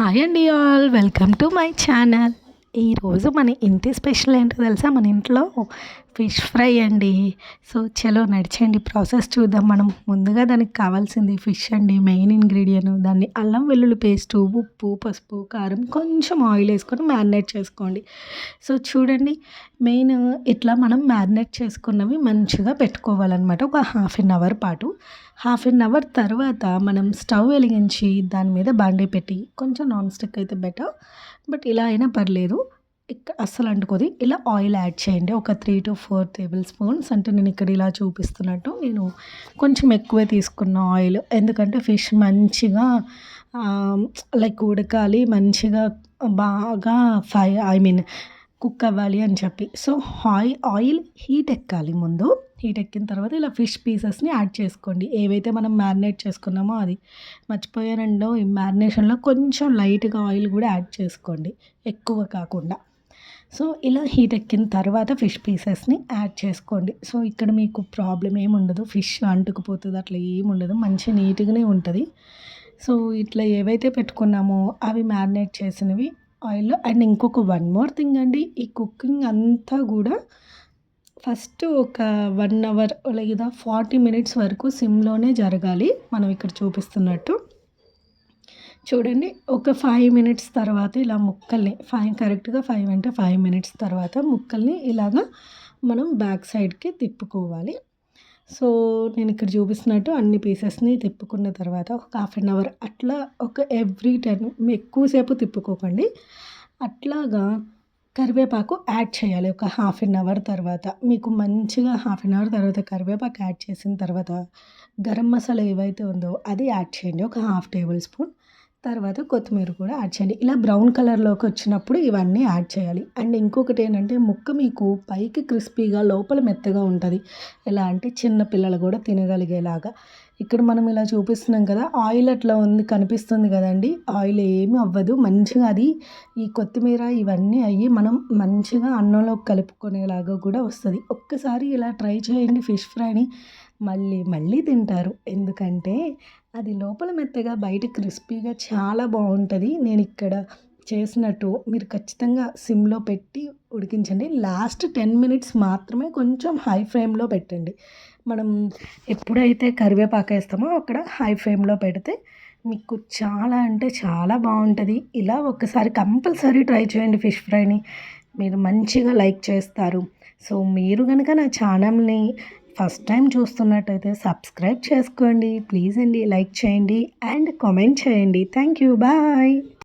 Hi అండి all welcome to my channel ఈరోజు మన ఇంటి స్పెషల్ ఏంటో తెలుసా? మన ఇంట్లో ఫిష్ ఫ్రై అండి. సో చలో నడిచేయండి. ప్రాసెస్ చూద్దాం. మనం ముందుగా దానికి కావాల్సింది ఫిష్ అండి. Main ingredient. దాన్ని అల్లం వెల్లుల్లి పేస్ట్ ఉప్పు పసుపు కారం కొంచెం ఆయిల్ వేసుకొని మ్యారినేట్ చేసుకోండి. సో చూడండి. మెయిన్ ఇట్లా మనం మ్యారినేట్ చేసుకున్నవి మంచిగా పెట్టుకోవాలన్నమాట. ఒక హాఫ్ అన్ అవర్ పాటు. హాఫ్ అన్ అవర్ తర్వాత మనం స్టవ్ వెలిగించి దాని మీద బాండీ పెట్టి కొంచెం నాన్ స్టిక్ అయితే బెటర్. బట్ ఇలా అయినా పర్లేదు. అస్సలు అంటుకోదు. ఇలా ఆయిల్ యాడ్ చేయండి. ఒక three to four table spoons. అంటే నేను ఇక్కడ ఇలా చూపిస్తున్నట్టు నేను కొంచెం ఎక్కువే తీసుకున్న ఆయిల్. ఎందుకంటే ఫిష్ మంచిగా లైక్ ఉడకాలి మంచిగా బాగా ఫ్రై ఐ మీన్ కుక్ అవ్వాలి అని చెప్పి. సో ఆయిల్ ఆయిల్ హీట్ ఎక్కాలి ముందు. హీట్ ఎక్కిన తర్వాత ఇలా ఫిష్ పీసెస్ని యాడ్ చేసుకోండి. ఏవైతే మనం మ్యారినేట్ చేసుకున్నామో అది. మర్చిపోయానండో ఈ మ్యారినేషన్లో కొంచెం లైట్గా ఆయిల్ కూడా యాడ్ చేసుకోండి. ఎక్కువ కాకుండా. సో ఇలా హీట్ ఎక్కిన తర్వాత ఫిష్ పీసెస్ని యాడ్ చేసుకోండి. సో ఇక్కడ మీకు ప్రాబ్లం ఏమి ఉండదు. ఫిష్ అంటుకుపోతుంది అట్లా ఏమి ఉండదు. మంచి నీట్గానే ఉంటుంది. సో ఇట్లా ఏవైతే పెట్టుకున్నామో అవి మ్యారినేట్ చేసినవి ఆయిల్లో అండ్ ఇంకొక వన్ మోర్ థింగ్ అండి ఈ కుకింగ్ అంతా కూడా ఫస్ట్ ఒక వన్ అవర్ లేదా ఫార్టీ మినిట్స్ వరకు సిమ్లోనే జరగాలి. మనం ఇక్కడ చూపిస్తున్నట్టు. చూడండి ఒక ఫైవ్ మినిట్స్ తర్వాత ఇలా ముక్కల్ని ఫైవ్ కరెక్ట్గా ఫైవ్ అంటే ఫైవ్ మినిట్స్ తర్వాత ముక్కల్ని ఇలాగా మనం బ్యాక్ సైడ్కి తిప్పుకోవాలి. సో నేను ఇక్కడ చూపిస్తున్నట్టు అన్ని పీసెస్ని తిప్పుకున్న తర్వాత ఒక హాఫ్ అన్ అవర్ అట్లా ఒక ఎవ్రీ టెన్ ఎక్కువసేపు తిప్పుకోకండి. అట్లాగా కరివేపాకు యాడ్ చేయాలి ఒక హాఫ్ అన్ అవర్ తర్వాత. మీకు మంచిగా హాఫ్ అన్ అవర్ తర్వాత కరివేపాకు యాడ్ చేసిన తర్వాత గరం మసాలా ఏవైతే ఉందో అది యాడ్ చేయండి. ఒక హాఫ్ టేబుల్ స్పూన్ తర్వాత కొత్తిమీర కూడా యాడ్ చేయండి. ఇలా బ్రౌన్ కలర్లోకి వచ్చినప్పుడు ఇవన్నీ యాడ్ చేయాలి. అండ్ ఇంకొకటి ఏంటంటే ముక్క మీకు పైకి క్రిస్పీగా లోపల మెత్తగా ఉంటుంది. ఎలా అంటే చిన్న పిల్లలు కూడా తినగలిగేలాగా. ఇక్కడ మనం ఇలా చూపిస్తున్నాం కదా ఆయిల్ అట్లా ఉంది కనిపిస్తుంది కదండి. ఆయిల్ ఏమి అవ్వదు. మంచిగా అది ఈ కొత్తిమీర ఇవన్నీ అయ్యి మనం మంచిగా అన్నంలో కలుపుకునేలాగా కూడా వస్తుంది. ఒక్కసారి ఇలా ట్రై చేయండి ఫిష్ ఫ్రైని. మళ్ళీ మళ్ళీ తింటారు. ఎందుకంటే అది లోపల మెత్తగా బయట క్రిస్పీగా చాలా బాగుంటుంది. నేను ఇక్కడ చేసినట్టు మీరు ఖచ్చితంగా సిమ్లో పెట్టి ఉడికించండి. లాస్ట్ టెన్ మినిట్స్ మాత్రమే కొంచెం హై ఫ్లేమ్లో పెట్టండి. మనం ఎప్పుడైతే కరివేపాకు వేస్తామో అక్కడ హై ఫ్లేమ్లో పెడితే మీకు చాలా అంటే చాలా బాగుంటుంది. ఇలా ఒక్కసారి కంపల్సరీ ట్రై చేయండి ఫిష్ ఫ్రైని. మీరు మంచిగా లైక్ చేస్తారు. సో మీరు కనుక నా ఛానల్ని ఫస్ట్ టైం చూస్తున్నట్టయితే సబ్స్క్రైబ్ చేసుకోండి. ప్లీజ్ అండి లైక్ చేయండి అండ్ కామెంట్ చేయండి. Thank you. బాయ్.